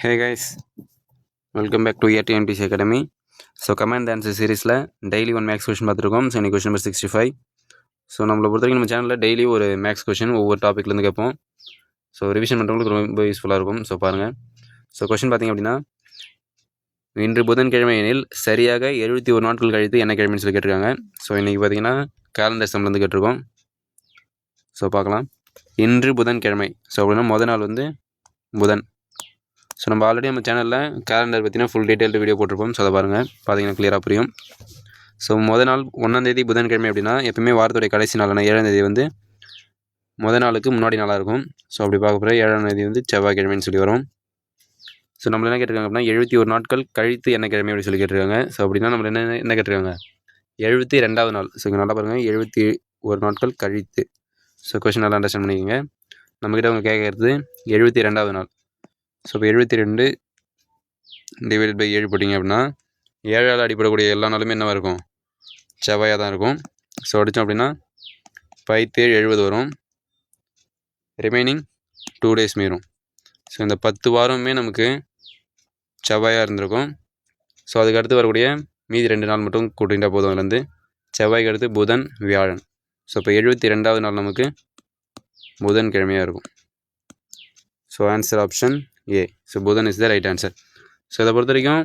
Hey guys welcome back to ATNPC academy so comment answer சீரீஸில் daily one maths question பார்த்துருக்கோம். So இன்னைக்கு question number sixty five so நம்மளை பொறுத்த வரைக்கும் நம்ம சேனலில் டெய்லி ஒரு மேக்ஸ் கொஷின் ஒவ்வொரு டாப்பிக்லேருந்து கேட்போம். ஸோ ரிவிஷன் பண்ணுறவங்களுக்கு ரொம்ப யூஸ்ஃபுல்லாக இருக்கும். ஸோ பாருங்கள் ஸோ கொஷின் பார்த்திங்க அப்படின்னா இன்று புதன்கிழமை எனில் சரியாக எழுபத்தி ஒரு நாட்கள் கழித்து என்ன கிழமைன்னு சொல்லி கேட்டிருக்காங்க. ஸோ இன்றைக்கி பார்த்தீங்கன்னா கேலண்டர் சம்லேருந்து கேட்டிருக்கோம். ஸோ பார்க்கலாம். இன்று புதன்கிழமை. ஸோ அப்படின்னா மொதல் நாள் வந்து புதன். ஸோ நம்ம ஆல்ரெடி நம்ம சேனலில் கேலண்டர் பற்றினா ஃபுல் டீட்டெயில்டு வீடியோ போட்டிருப்போம் ஸோ அதை பாருங்கள் பார்த்தீங்கன்னா கிளியராக புரியும். ஸோ முதல் நாள் ஒன்றாந்தேதி புதன்கிழமை அப்படின்னா எப்பவுமே வாரத்துடைய கடைசி நாளான ஏழாம் தேதி வந்து முதல் நாளுக்கு முன்னாடி நாளாக இருக்கும். ஸோ அப்படி பார்க்க போகிற ஏழாம் தேதி வந்து செவ்வாய்க்கிழமைன்னு சொல்லி வரும். ஸோ நம்மள என்ன கேட்டிருக்காங்க அப்படின்னா எழுபத்தி ஒரு நாட்கள் கழித்து என்ன கிழமை அப்படின்னு சொல்லி கேட்டிருக்காங்க. ஸோ அப்படின்னா நம்மள என்ன என்ன கேட்டிருக்காங்க? எழுபத்தி ரெண்டாவது நாள். ஸோ இங்கே நல்லா பாருங்கள் எழுபத்தி ஒரு நாட்கள் கழித்து. ஸோ கொஷின் நல்லா அண்டர்ஸ்டாண்ட் பண்ணிக்கோங்க. நம்மக்கிட்ட அவங்க கேட்கறது எழுபத்தி ரெண்டாவது நாள். ஸோ இப்போ எழுபத்தி ரெண்டு டிவைடட் பை ஏழு போட்டிங்க அப்படின்னா ஏழால் அடிப்படக்கூடிய எல்லா நாளுமே என்னவாக இருக்கும்? செவ்வாயாக தான் இருக்கும். ஸோ அடித்தோம் அப்படின்னா பைத்தேழு எழுபது வரும். ரிமைனிங் டூ டேஸ் மீறும். ஸோ இந்த பத்து வாரமே நமக்கு செவ்வாயாக இருந்திருக்கும். ஸோ அதுக்கு அடுத்து வரக்கூடிய மீதி ரெண்டு நாள் மட்டும் கூட்டிகிட்டா போதும் அதுலேருந்து. செவ்வாய்க்கு அடுத்து புதன் வியாழன். ஸோ இப்போ எழுபத்தி ரெண்டாவது நாள் நமக்கு புதன் கிழமையாக இருக்கும். So answer option A so புதன் is the right answer so இதை பொறுத்த வரைக்கும்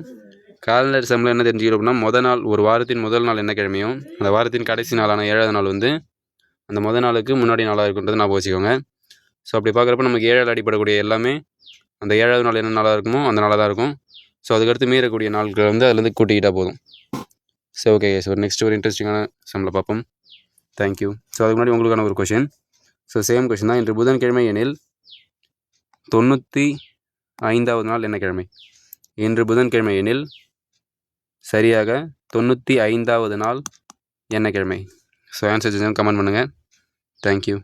காலண்டர் செம்மில் என்ன தெரிஞ்சுக்கிறோம் அப்படின்னா முதல் நாள் ஒரு வாரத்தின் முதல் நாள் என்ன கிழமையும் அந்த வாரத்தின் கடைசி நாளான ஏழாவது நாள் வந்து அந்த முதல் நாளுக்கு முன்னாடி நாளாக இருக்குன்றது நான் வச்சுக்கோங்க. ஸோ அப்படி பார்க்குறப்ப நமக்கு ஏழாவது அடிப்படக்கூடிய எல்லாமே அந்த ஏழாவது நாள் என்ன நாளாக இருக்குமோ அந்த நாளாக தான் இருக்கும். ஸோ அதுக்கடுத்து மீறக்கூடிய நாட்கள் வந்து அதுலேருந்து கூட்டிக்கிட்டால் போதும். ஸோ ஓகே ஸோ நெக்ஸ்ட் ஒரு இன்ட்ரெஸ்டிங்கான சம்மில் பார்ப்போம். தேங்க்யூ ஸோ அதுக்கு முன்னாடி உங்களுக்கான ஒரு கொஷின் ஸோ சேம் கொஷின் தான். இன்று புதன்கிழமை எனில் தொண்ணூற்றி ஐந்தாவது நாள் என்ன கிழமை இன்று புதன்கிழமை எனில் சரியாக தொண்ணூற்றி ஐந்தாவது நாள் என்ன கிழமை ஸோ ஆன்சர் கமெண்ட் பண்ணுங்கள் தேங்க்யூ